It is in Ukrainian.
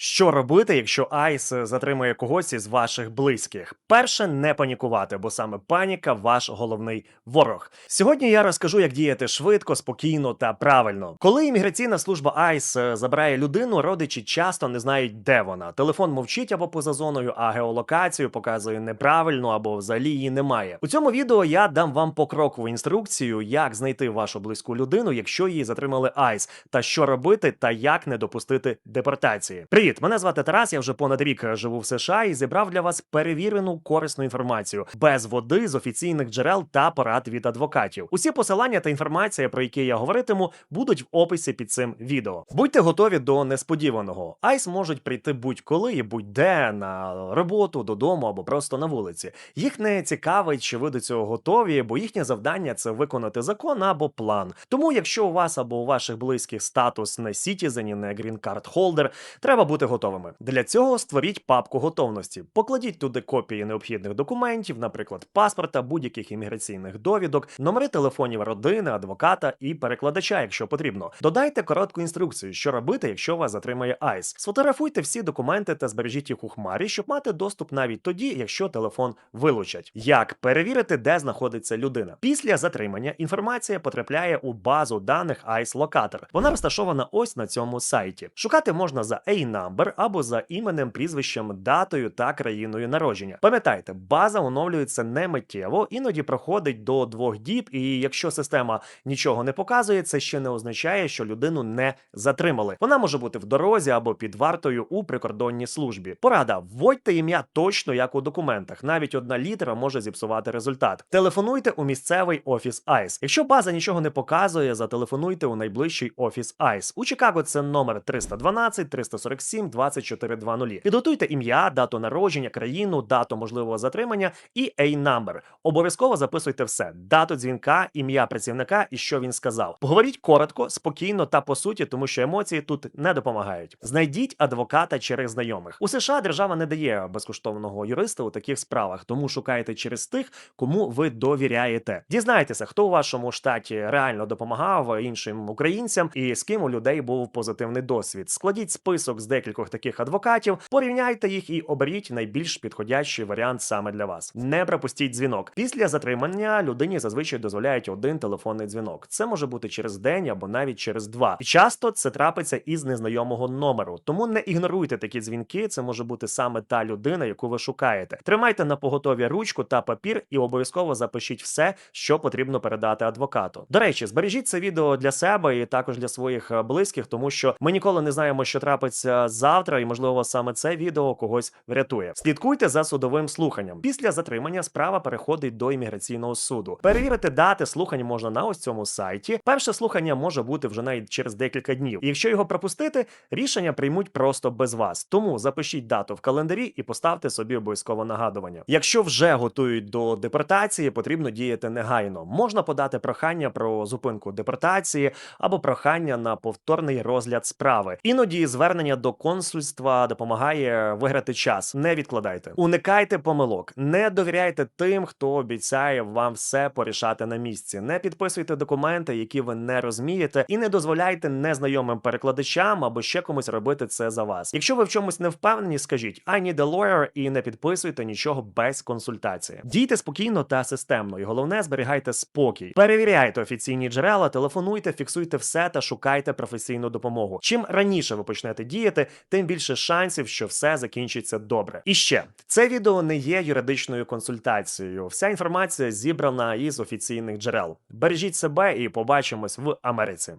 Що робити, якщо Айс затримує когось із ваших близьких? Перше, не панікувати, бо саме паніка ваш головний ворог. Сьогодні я розкажу, як діяти швидко, спокійно та правильно. Коли імміграційна служба Айс е, забирає людину, родичі часто не знають, де вона. Телефон мовчить або поза зоною, а геолокацію показує неправильно або взагалі її немає. У цьому відео я дам вам покрокову інструкцію, як знайти вашу близьку людину, якщо її затримали Айс, та що робити, та як не допустити депортації. Привіт, мене звати Тарас. Я вже понад рік живу в США і зібрав для вас перевірену корисну інформацію без води з офіційних джерел та порад від адвокатів. Усі посилання та інформація, про які я говоритиму, будуть в описі під цим відео. Будьте готові до несподіваного. Айс можуть прийти будь-коли і будь-де на роботу, додому або просто на вулиці. Їх не цікавить, чи ви до цього готові, бо їхнє завдання це виконати закон або план. Тому, якщо у вас або у ваших близьких статус не Citizen, не Card Holder, треба бути готовими. Для цього створіть папку готовності. Покладіть туди копії необхідних документів, наприклад, паспорта, будь-яких імміграційних довідок, номери телефонів родини, адвоката і перекладача, якщо потрібно. Додайте коротку інструкцію, що робити, якщо вас затримає ICE. Сфотографуйте всі документи та збережіть їх у хмарі, щоб мати доступ навіть тоді, якщо телефон вилучать. Як перевірити, де знаходиться людина? Після затримання інформація потрапляє у базу даних ICE Locator. Вона розташована ось на цьому сайті. Шукати можна за A-number або за іменем, прізвищем, датою та країною народження. Пам'ятайте, база оновлюється не миттєво, іноді проходить до двох діб, і якщо система нічого не показує, це ще не означає, що людину не затримали. Вона може бути в дорозі або під вартою у прикордонній службі. Порада: вводьте ім'я точно як у документах. Навіть одна літера може зіпсувати результат. Телефонуйте у місцевий офіс ICE. Якщо база нічого не показує, зателефонуйте у найближчий офіс ICE. У Чикаго це номер 312 347 2420. Підготуйте ім'я, дату народження, країну, дату можливого затримання і A-number. Обов'язково записуйте все: дату дзвінка, ім'я працівника і що він сказав. Поговоріть коротко, спокійно та по суті, тому що емоції тут не допомагають. Знайдіть адвоката через знайомих. У США держава не дає безкоштовного юриста у таких справах, тому шукайте через тих, кому ви довіряєте. Дізнайтеся, хто у вашому штаті реально допомагав іншим українцям і з ким у людей був позитивний досвід. Складіть список з декількох таких адвокатів, порівняйте їх і оберіть найбільш підходящий варіант саме для вас. Не пропустіть дзвінок. Після затримання людині зазвичай дозволяють один телефонний дзвінок. Це може бути через день або навіть через два. І часто це трапиться із незнайомого номеру. Тому не ігноруйте такі дзвінки. Це може бути саме та людина, яку ви шукаєте. Тримайте на поготові ручку та папір і обов'язково запишіть все, що потрібно передати адвокату. До речі, збережіть це відео для себе і також для своїх е, близьких, тому що ми ніколи не знаємо, що трапиться завтра, і можливо саме це відео когось врятує. Слідкуйте за судовим слуханням. Після затримання справа переходить до імміграційного суду. Перевірити дати слухань можна на ось цьому сайті. Перше слухання може бути вже навіть через декілька днів. Якщо його пропустити, рішення приймуть просто без вас. Тому запишіть дату в календарі і поставте собі обов'язково нагадування. Якщо вже готують до депортації, потрібно діяти негайно. Можна подати прохання про зупинку депортації або прохання на повторний розгляд справи. Іноді звернення до консульства допомагає виграти час. Не відкладайте, уникайте помилок, не довіряйте тим, хто обіцяє вам все порішати на місці. Не підписуйте документи, які ви не розумієте, і не дозволяйте незнайомим перекладачам або ще комусь робити це за вас. Якщо ви в чомусь не впевнені, скажіть I need a lawyer і не підписуйте нічого без консультації. Дійте спокійно та системно, і головне зберігайте спокій. Перевіряйте офіційні джерела, телефонуйте, фіксуйте все та шукайте професійну допомогу. Чим раніше ви почнете діяти, тим більше шансів, що все закінчиться добре. І ще це відео не є юридичною консультацією. Вся інформація зібрана із офіційних джерел. Бережіть себе і побачимось в Америці.